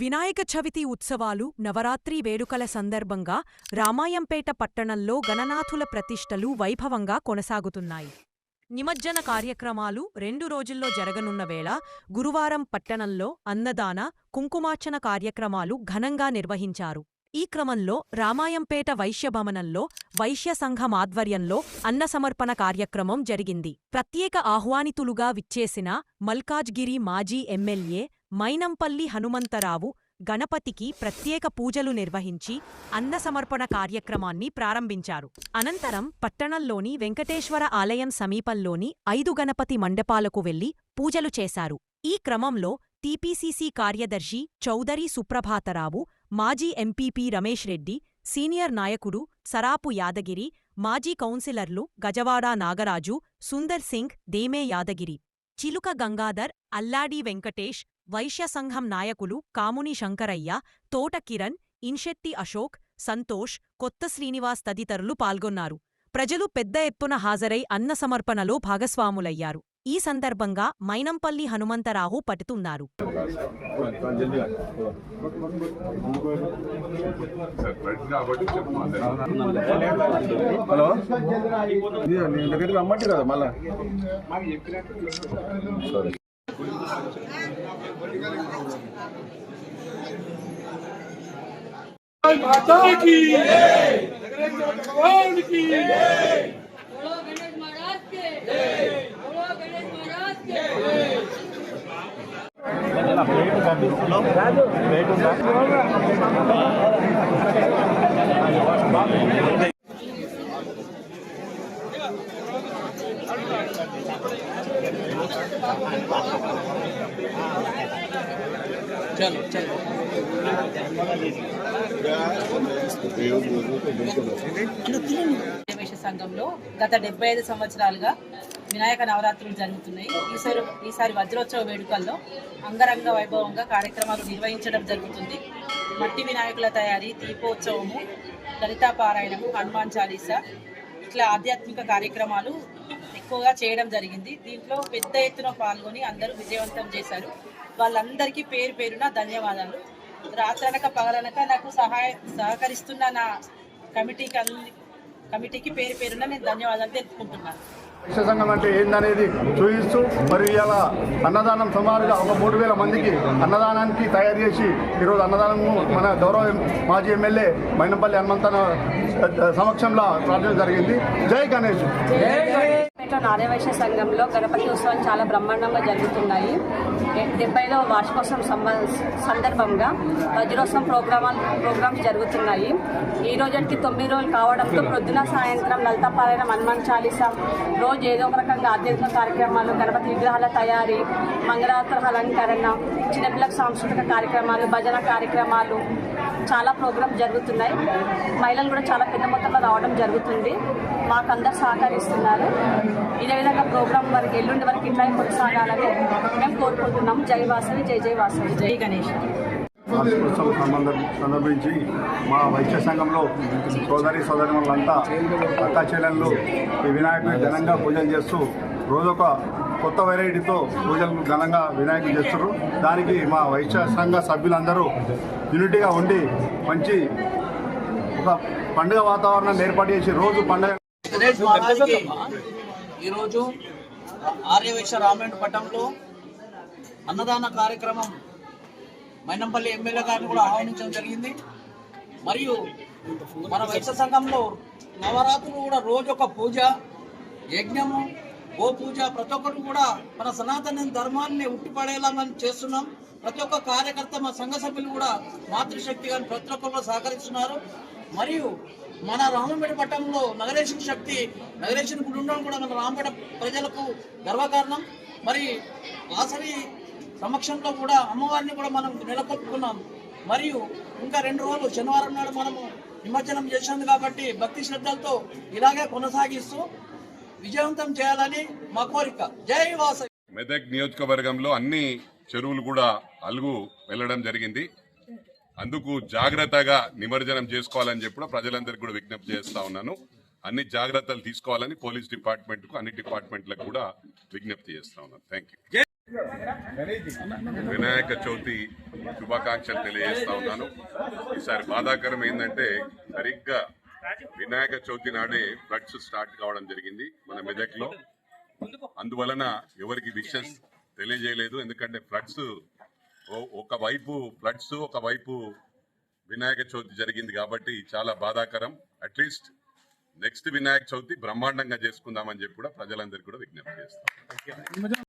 వినాయక చవితి ఉత్సవాలు నవరాత్రి వేడుకల సందర్భంగా రామాయంపేట పట్టణంలో గణనాథుల ప్రతిష్టలు వైభవంగా కొనసాగుతున్నాయి. నిమజ్జన కార్యక్రమాలు రెండు రోజుల్లో జరగనున్న వేళ గురువారం పట్టణంలో అన్నదాన కుంకుమార్చన కార్యక్రమాలు ఘనంగా నిర్వహించారు. ఈ క్రమంలో రామాయంపేట వైశ్యభవనంలో వైశ్య సంఘం ఆధ్వర్యంలో అన్న సమర్పణ కార్యక్రమం జరిగింది. ప్రత్యేక ఆహ్వానితులుగా విచ్చేసిన మల్కాజ్గిరి మాజీ ఎమ్మెల్యే మైనంపల్లి హనుమంతరావు గణపతికి ప్రత్యేక పూజలు నిర్వహించి అన్న సమర్పణ కార్యక్రమాన్ని ప్రారంభించారు. అనంతరం పట్టణంలోని వెంకటేశ్వర ఆలయం సమీపంలోని ఐదు గణపతి మండపాలకు వెళ్ళి పూజలు చేశారు. ఈ క్రమంలో టీపీసీసీ కార్యదర్శి చౌదరి సుప్రభాతరావు మాజీ ఎంపీపీ రమేష్ రెడ్డి సీనియర్ నాయకుడు సరాపు యాదగిరి మాజీ కౌన్సిలర్లు గజవాడ నాగరాజు సుందర్ సింగ్ దేమే యాదగిరి చిలుక గంగాధర్ అల్లాడి వెంకటేష్ వైశ్య సంఘం నాయకులు కాముని శంకరయ్య తోట కిరణ్ ఇన్షెట్టి అశోక్ సంతోష్ కొత్త శ్రీనివాస్ తదితరులు పాల్గొన్నారు. ప్రజలు పెద్ద ఎత్తున హాజరై అన్న సమర్పణలో భాగస్వాములయ్యారు. ఈ సందర్భంగా మైనంపల్లి హనుమంతరావు పటుతున్నారు హలో? माता की भगवान की बोलो गणेश महाराज के। बोलो गणेश महाराज के। ప్రవేశ సంఘంలో గత డెబ్బై ఐదు సంవత్సరాలుగా వినాయక నవరాత్రులు జరుగుతున్నాయి. ఈసారి ఈసారి వజ్రోత్సవ వేడుకల్లో అంగరంగ వైభవంగా కార్యక్రమాలు నిర్వహించడం జరుగుతుంది. మట్టి వినాయకుల తయారీ దీపోత్సవము లలితా పారాయణము హనుమాన్ చాలీసా ఇట్లా ఆధ్యాత్మిక కార్యక్రమాలు ఎక్కువగా చేయడం జరిగింది. దీంట్లో పెద్ద ఎత్తున పాల్గొని అందరూ విజయవంతం చేశారు. వాళ్ళందరికీ పేరు పేరున ధన్యవాదాలు. రాత్రనక పగలనక నాకు సహాయ సహకరిస్తున్న నా కమిటీకి అన్ని కమిటీకి పేరు పేరున నేను ధన్యవాదాలు తెలుపుకుంటున్నాను. శిక్ష సంఘం అంటే ఏందనేది చూపిస్తూ మరి ఇలా అన్నదానం సుమారుగా ఒక మూడు వేల మందికి అన్నదానానికి తయారు చేసి ఈరోజు అన్నదానం మన గౌరవ మాజీ ఎమ్మెల్యే మైనంపల్లి హనుమంతన సమక్షంలో ప్రార్థన జరిగింది. జై గణేష్. పేట నార్యవైశ్య సంఘంలో గణపతి ఉత్సవాలు చాలా బ్రహ్మాండంగా జరుగుతున్నాయి. డెబ్బైలో వార్షికోత్సవం సందర్భంగా వజ్రోత్సవం ప్రోగ్రామాలు ప్రోగ్రామ్స్ జరుగుతున్నాయి. ఈ రోజుకి తొమ్మిది రోజులు కావడంతో ప్రొద్దున సాయంత్రం లలితాపారాయణం హనుమాన్ చాలీసా రోజు ఏదో ఒక రకంగా ఆధ్యాత్మిక కార్యక్రమాలు గణపతి విగ్రహాల తయారీ మంగళాత్ర అలంకరణ చిన్నపిల్లల సాంస్కృతిక కార్యక్రమాలు భజన కార్యక్రమాలు చాలా ప్రోగ్రామ్స్ జరుగుతున్నాయి. మహిళలు కూడా చాలా పెద్ద మొత్తంలో రావడం జరుగుతుంది. మాకు అందరు సహకరిస్తున్నారు. ఇదే విధంగా ప్రోగ్రామ్ వరకు ఎల్లుండి వరకు ఇట్లా కొనసాగాలని మేము కోరుకుంటున్నాం జై వాసవి జై జై వాసవి. జై గణేష్. వార్షికోత్సవం సంబంధం సందర్భించి మా వైద్య సంఘంలో సోదరి సోదరిమణులంతా అక్క చెల్లెళ్ళు ఈ వినాయకుడిని ఘనంగా పూజలు చేస్తూ రోజొక కొత్త వెరైటీతో పూజలు ఘనంగా వినాయకుడు చేస్తారు దానికి మా వైద్య సంఘ సభ్యులందరూ యూనిటీగా ఉండి మంచి ఒక పండుగ వాతావరణాన్ని ఏర్పాటు చేసి రోజు పండుగ మహారాజ్కి ఈరోజు ఆర్యవైశ్య రామాయణ పట్టంలో అన్నదాన కార్యక్రమం మైనంపల్లి ఎమ్మెల్యే గారిని కూడా ఆహ్వానించడం జరిగింది. మరియు మన వైశ్య సంఘంలో నవరాత్రులు కూడా రోజు ఒక పూజ యజ్ఞము గో పూజ. ప్రతి ఒక్కరు కూడా మన సనాతన ధర్మాన్ని ఉట్టిపడేలా మనం చేస్తున్నాం. ప్రతి ఒక్క కార్యకర్త మా సంఘ సభ్యులు కూడా మాతృశక్తి కానీ ప్రతి ఒక్కరు సహకరిస్తున్నారు. మరియు మన రామంపేట పట్టణంలో నగరేషన్ శక్తి నగరేషన్ గుడి ఉండడం కూడా మన రామపేట ప్రజలకు గర్వకారణం. మరి వాసవి సమక్షంలో కూడా అమ్మవారిని కూడా మనం నెలకొల్పుకున్నాం. మరియు ఇంకా రెండు రోజులు శనివారం నాడు మనము నిమజ్జనం చేసింది కాబట్టి భక్తి శ్రద్ధలతో ఇలాగే కొనసాగిస్తూ విజయవంతం చేయాలని మా కోరిక. జై వాసవి! మెదక్ నియోజకవర్గంలో అన్ని చెరువులు కూడా అలుగు వెళ్ళడం జరిగింది. అందుకు జాగ్రత్తగా నిమజ్జనం చేసుకోవాలని చెప్పి కూడా ప్రజలందరికీ కూడా విజ్ఞప్తి చేస్తా ఉన్నాను. అన్ని జాగ్రత్తలు తీసుకోవాలని పోలీస్ డిపార్ట్మెంట్కు అన్ని డిపార్ట్మెంట్లకు కూడా విజ్ఞప్తి చేస్తా ఉన్నాను. థ్యాంక్ యూ వినాయక చవితి శుభాకాంక్షలు తెలియజేస్తా ఉన్నాను. ఈసారి బాధాకరం ఏంటంటే సరిగ్గా వినాయక చవితి నాడే ఫ్లడ్స్ స్టార్ట్ కావడం జరిగింది మన మెదక్లో. అందువలన ఎవరికి విషెస్ తెలియజేయలేదు. ఎందుకంటే ఫ్లడ్స్ ఒకవైపు ఫ్లడ్స్ ఒకవైపు వినాయక చవితి జరిగింది కాబట్టి చాలా బాధాకరం. అట్లీస్ట్ నెక్స్ట్ వినాయక చవితి బ్రహ్మాండంగా చేసుకుందామని చెప్పి కూడా ప్రజలందరికీ కూడా విజ్ఞప్తి చేస్తాం.